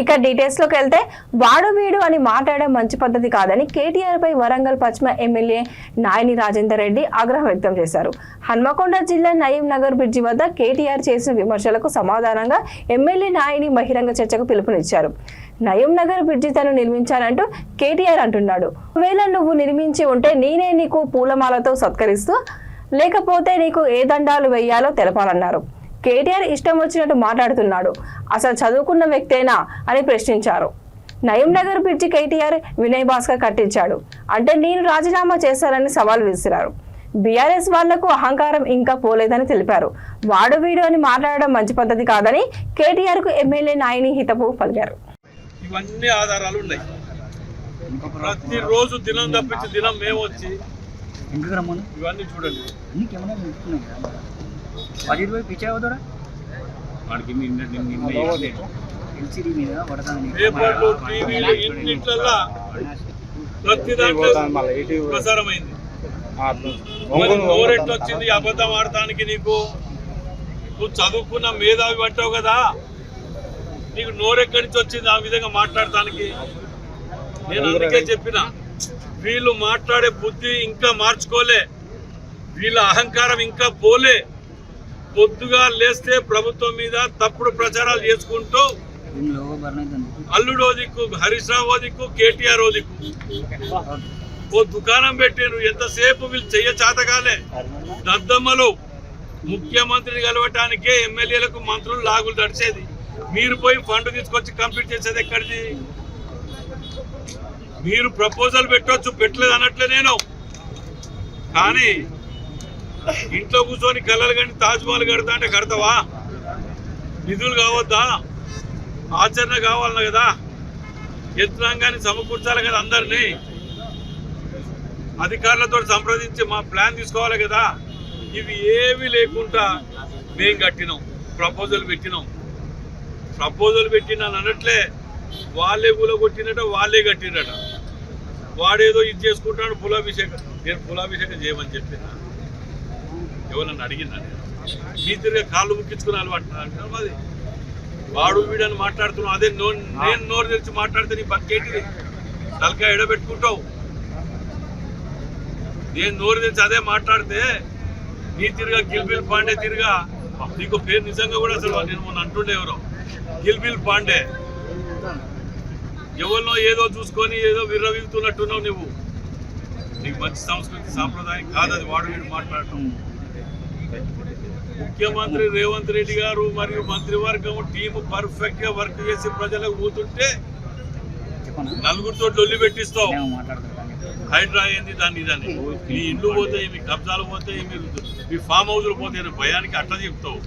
ఇక డీటెయిల్స్లోకి వెళ్తే వాడు వీడు అని మాట్లాడడం మంచి పద్ధతి కాదని కేటీఆర్ పై వరంగల్ పశ్చిమ ఎమ్మెల్యే నాయని రాజేందర్ రెడ్డి ఆగ్రహం వ్యక్తం చేశారు. హన్మకొండ జిల్లా నయీం నగర్ బ్రిడ్జి వద్ద కేటీఆర్ చేసిన విమర్శలకు సమాధానంగా ఎమ్మెల్యే నాయని బహిరంగ చర్చకు పిలుపునిచ్చారు. నయం నగర్ బ్రిడ్జి తను నిర్మించానంటూ కేటీఆర్ అంటున్నాడు. ఒకవేళ నువ్వు నిర్మించి ఉంటే నేనే నీకు పూలమాలతో సత్కరిస్తూ లేకపోతే నీకు ఏ దండాలు వేయాలో తెలపాలన్నారు. కేటీఆర్ ఇష్టం వచ్చినట్టు మాట్లాడుతున్నాడు. అసలు చదువుకున్న వ్యక్తేనా అని ప్రశ్నించారు. నయం నగర్ బ్రిడ్జి కేటీఆర్ వినయ్ భాస్కర్ కట్టించాడు. అంటే నేను రాజీనామా చేశానని సవాల్ విసిరారు. బీఆర్ఎస్ వాళ్ళకు అహంకారం ఇంకా పోలేదని తెలిపారు. వాడు వీడు అని మాట్లాడడం మంచి పద్ధతి కాదని కేటీఆర్కు ఎమ్మెల్యే నాయని హితపు పలికారు. ఇవన్నీ ఆధారాలు ఉన్నాయి. ప్రతిరోజు దినం తప్పించి దినం మేము వచ్చి ఇవన్నీ చూడండి. రూపాయలు పిచ్చా అవుతారా వాడికి నిన్న నిన్న నిన్న ఎల్సీడీ మీద పడతాను పేపర్లు టీవీలు ఇంటింట్లల్లా ప్రతి దాంట్లో ప్రసారమైంది. నోరెట్లు వచ్చింది అబద్ధం ఆడటానికి నీకు. నువ్వు చదువుకున్న మేధావి అంటావు కదా. నీకు నోరెక్కడి నుంచి వచ్చింది ఆ విధంగా మాట్లాడటానికి? నేను అందుకే చెప్పిన వీళ్ళు మాట్లాడే బుద్ధి ఇంకా మార్చుకోలే. వీళ్ళ అహంకారం ఇంకా పోలే. పొద్దుగా లేస్తే ప్రభుత్వం మీద తప్పుడు ప్రచారాలు చేసుకుంటూ అల్లుడో దిక్కు హరీష్ రావు దిక్కు కేటీఆర్ ఓ దిక్కు ఓ దుకాణం పెట్టారు ఎంతసేపు వీళ్ళు చెయ్యచాతకాలే దద్దమ్మలు ముఖ్యమంత్రిని కలవటానికే ఎమ్మెల్యేలకు మంత్రులు లాగులు తడిచేది మీరు పోయి ఫండ్ తీసుకొచ్చి కంప్లీట్ చేసేది ఎక్కడిది? మీరు ప్రపోజల్ పెట్టవచ్చు పెట్టలేదు అన్నట్లే నేను. కానీ ఇంట్లో కూర్చొని కలలు కానీ తాజ్మహల్ కడతా అంటే కడతావా? నిధులు కావద్దా? ఆచరణ కావాలన్నా కదా? యత్నాంగాన్ని సమకూర్చాలి కదా అందరినీ? అధికారులతో సంప్రదించి మా ప్లాన్ తీసుకోవాలి కదా? ఇవి ఏవి లేకుండా మేము కట్టినాం ప్రపోజల్ పెట్టినాం. ప్రపోజల్ పెట్టినా అనట్లే వాళ్ళే కొట్టినట వాళ్ళే కట్టినట వాడేదో ఇది చేసుకుంటాడు పులాభిషేకం. నేను పులాభిషేకం చేయమని చెప్పిన. ఎవరన్నా అడిగినా నేను మీ తిరిగి కాళ్ళు ముక్కించుకుని అలవాటు అది? వాడు వీడని మాట్లాడుతున్నావు అదే నో నేను నోరు తెరిచి మాట్లాడితే నీ బక్కేటిది తలకాయ ఎడబెట్టుకుంటావు. నేను నోరు తెరిచి అదే మాట్లాడితే నీ తిరిగా గిల్బిల్ పాండే తిరిగా నీకు పేరు నిజంగా కూడా అసలు నేను మొన్న అంటుండే ఎవరో. గిల్బిల్ పాండే. ఎవరినో ఏదో చూసుకొని ఏదో విర్రవీగుతున్నట్టున్నావు నువ్వు. నీకు మంచి సంస్కృతి సాంప్రదాయం కాదు అది వాడు వీడు మాట్లాడటం. ముఖ్యమంత్రి రేవంత్ రెడ్డి గారు మరియు మంత్రివర్గం టీము పర్ఫెక్ట్గా వర్క్ చేసి ప్రజలకు పోతుంటే నలుగురితో నేను మాట్లాడుతున్నాను హైడ్రా అయింది దాన్ని ఇదని. మీ ఇండ్లు పోతాయి మీ కబ్జాలు పోతాయి మీరు మీ ఫామ్ హౌస్లు పోతాయి భయానికి అట్లా చెప్తావు.